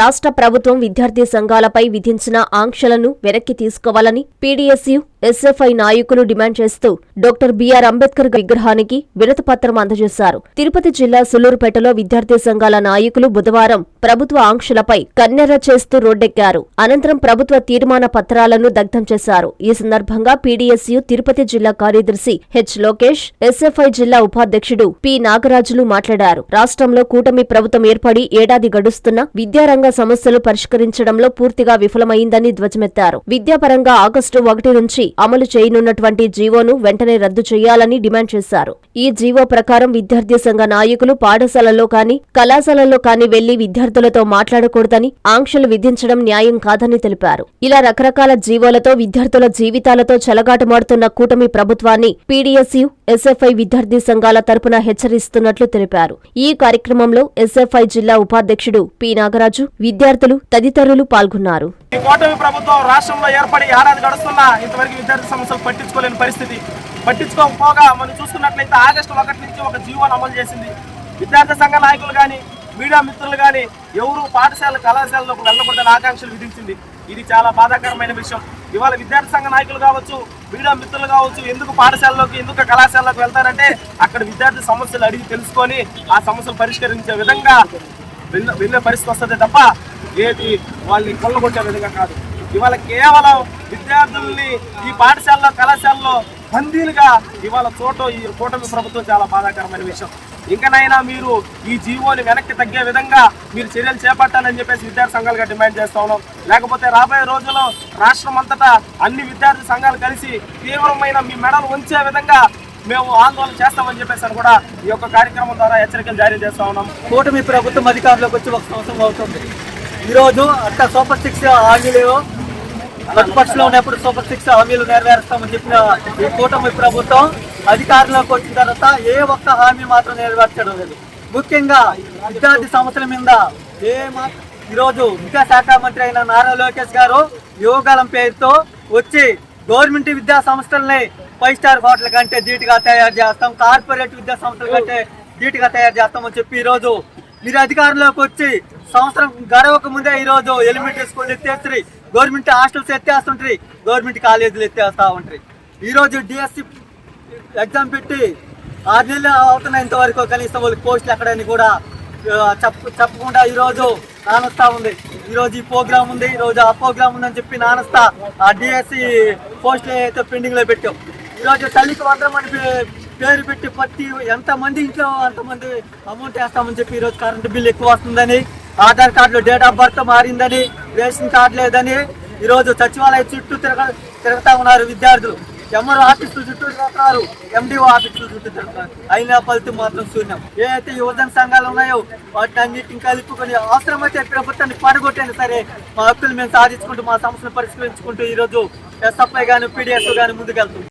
రాష్ట్ర ప్రభుత్వం విద్యార్థి సంఘాలపై విధించిన ఆంక్షలను వెనక్కి తీసుకోవాలని పీడీఎస్యు ఎస్ఎఫ్ఐ నాయకులు డిమాండ్ చేస్తూ డాక్టర్ బిఆర్ అంబేద్కర్ విగ్రహానికి వినతిపత్రం అందజేశారు. తిరుపతి జిల్లా సులూరుపేటలో విద్యార్థి సంఘాల నాయకులు బుధవారం ప్రభుత్వ ఆంక్షలపై కన్నెర్ర చేస్తూ రోడ్డెక్కారు. అనంతరం ప్రభుత్వ తీర్మాన పత్రాలను దగ్ధం చేశారు. ఈ సందర్భంగా పీడీఎస్యు తిరుపతి జిల్లా కార్యదర్శి హెచ్ లోకేష్ ఎస్ఎఫ్ఐ జిల్లా ఉపాధ్యక్షుడు పి నాగరాజులు మాట్లాడారు. రాష్ట్రంలో కూటమి ప్రభుత్వం ఏర్పడి ఏడాది గడుస్తున్న విద్యారంగ సమస్యలు పరిష్కరించడంలో పూర్తిగా విఫలమైందని ధ్వజమెత్తారు. విద్యాపరంగా ఆగస్టు ఒకటి నుంచి అమలు చేయనున్నటువంటి జీవోను వెంటనే రద్దు చేయాలని డిమాండ్ చేశారు. ఈ జీవో ప్రకారం విద్యార్థి సంఘ నాయకులు పాఠశాలల్లో కానీ కళాశాలల్లో కానీ వెళ్ళి విద్యార్థులతో మాట్లాడకూడదని ఆంక్షలు విధించడం న్యాయం కాదని తెలిపారు. ఇలా రకరకాల జీవోలతో విద్యార్థుల జీవితాలతో చెలగాటమాడుతున్న కూటమి ప్రభుత్వాన్ని పీడీఎస్యు ఎస్ఎఫ్ఐ విద్యార్థి సంఘాల తరపున హెచ్చరిస్తున్నట్లు తెలిపారు. ఈ కార్యక్రమంలో ఎస్ఎఫ్ఐ జిల్లా ఉపాధ్యక్షుడు పి నాగరాజు విద్యార్థులు తదితరులు పాల్గొన్నారు. కూటమి ప్రభుత్వం రాష్ట్రంలో ఏర్పడి ఏడాది గడుస్తున్నా ఇంతవరకు విద్యార్థి సమస్యలు పట్టించుకోలేని పరిస్థితి. పట్టించుకోకపోగా మనం చూసుకున్నట్లయితే ఆగస్టు ఒకటి నుంచి ఒక జీవోను అమలు చేసింది. విద్యార్థి సంఘ నాయకులు కానీ మీడియా మిత్రులు కానీ ఎవరు పాఠశాల కళాశాలలోకి వెళ్ళకూడదని ఆకాంక్షలు విధించింది. ఇది చాలా బాధాకరమైన విషయం. ఇవాళ విద్యార్థి సంఘ నాయకులు కావచ్చు మీడియా మిత్రులు కావచ్చు ఎందుకు పాఠశాలలోకి ఎందుకు కళాశాలలోకి వెళ్తారంటే అక్కడ విద్యార్థి సమస్యలు అడిగి తెలుసుకొని ఆ సమస్యలు పరిష్కరించే విధంగా వెళ్ళ వెళ్ళే పరిస్థితి వస్తుంది తప్ప ఏది వాళ్ళని కొల్లగొట్టే విధంగా కాదు. ఇవాళ కేవలం విద్యార్థుల్ని ఈ పాఠశాలలో కళాశాలలో బందీలుగా ఇవాళ చూడటం ఈ కూటమి ప్రభుత్వం చాలా బాధాకరమైన విషయం. ఇంకనైనా మీరు ఈ జీవోని వెనక్కి తగ్గే విధంగా మీరు చర్యలు చేపట్టాలని చెప్పేసి విద్యార్థి సంఘాలుగా డిమాండ్ చేస్తా ఉన్నాం. లేకపోతే రాబోయే రోజుల్లో రాష్ట్రం అంతటా అన్ని విద్యార్థి సంఘాలు కలిసి తీవ్రమైన మీ మెడలు ఉంచే విధంగా మేము ఆందోళన చేస్తామని చెప్పేసి అని కూడా ఈ యొక్క కార్యక్రమం ద్వారా హెచ్చరికలు జారీ చేస్తా ఉన్నాం. కూటమి ప్రభుత్వం అధికారంలోకి వచ్చి ఒక సంవత్సరం అవుతుంది. ఈరోజు అట్ట సూపర్ సిక్స్ హామీలు ప్రతిపక్షంలో ఉన్నప్పుడు సూపర్ సిక్స్ హామీలు నెరవేరుస్తామని చెప్పిన ఈ కూటమి ప్రభుత్వం అధికారంలోకి వచ్చిన తర్వాత ఏ ఒక్క హామీ మాత్రం నెరవేర్చడం లేదు. ముఖ్యంగా విద్యార్థి సంవత్సరం మీద ఏ మా ఈరోజు విద్యాశాఖ మంత్రి అయిన నారా లోకేష్ గారు యువకాలం పేరుతో వచ్చి గవర్నమెంట్ విద్యా సంస్థల్ని ఫైవ్ స్టార్ హోటల్ కంటే ధీటుగా తయారు చేస్తాం. కార్పొరేట్ విద్యా సంస్థల కంటే ధీటుగా తయారు చేస్తామని చెప్పి ఈరోజు మీరు అధికారంలోకి వచ్చి సంవత్సరం గడవక ముందే ఈరోజు ఎలిమెంటరీ స్కూల్ ఎత్తేస్తారు గవర్నమెంట్ హాస్టల్స్ ఎత్తేస్తుంటారు గవర్నమెంట్ కాలేజీలు ఎత్తేస్తా ఉంటారు ఈరోజు డిఎస్సి ఎగ్జామ్ పెట్టి ఆరు నెలలు అవుతున్నాయి ఇంతవరకు కనీసం వాళ్ళకి పోస్టులు ఎక్కడని కూడా చెప్ప చెప్పకుండా ఈరోజు నానస్తా ఉంది. ఈరోజు ఈ ప్రోగ్రామ్ ఉంది. ఈరోజు ఆ ప్రోగ్రామ్ ఉందని చెప్పి నానస్తా ఆ డిఎస్సి పోస్టులు అయితే పెండింగ్లో పెట్టాం ఈరోజు తల్లికి వందరం అని పేరు పెట్టి ప్రతి ఎంతమంది ఇంట్లో అంతమంది అమౌంట్ వేస్తామని చెప్పి ఈరోజు కరెంటు బిల్ ఎక్కువ వస్తుందని ఆధార్ కార్డులో డేట్ ఆఫ్ బర్త్ మారిందని రేషన్ కార్డు లేదని ఈరోజు సచివాలయం చుట్టూ తిరగ తిరుగుతా ఉన్నారు విద్యార్థులు. ఎంఆర్ ఆఫీసులు చుట్టూ తిరుగుతున్నారు ఎండిఓ ఆఫీసులు చుట్టూ తిరుగుతున్నారు అయినా ఫలితం మాత్రం శూన్యం. ఏదైతే యువజన సంఘాలు ఉన్నాయో వాటిని అన్నిటిని కలుపుకొని అవసరమైతే ప్రభుత్వాన్ని పడగొట్టండి. సరే మా హక్కులు మేము సాధించుకుంటూ మా సమస్యలు పరిష్కరించుకుంటూ ఈరోజు ఎస్ఎఫ్ఐ కానీ పీడిఎస్ కానీ ముందుకెళ్తాం.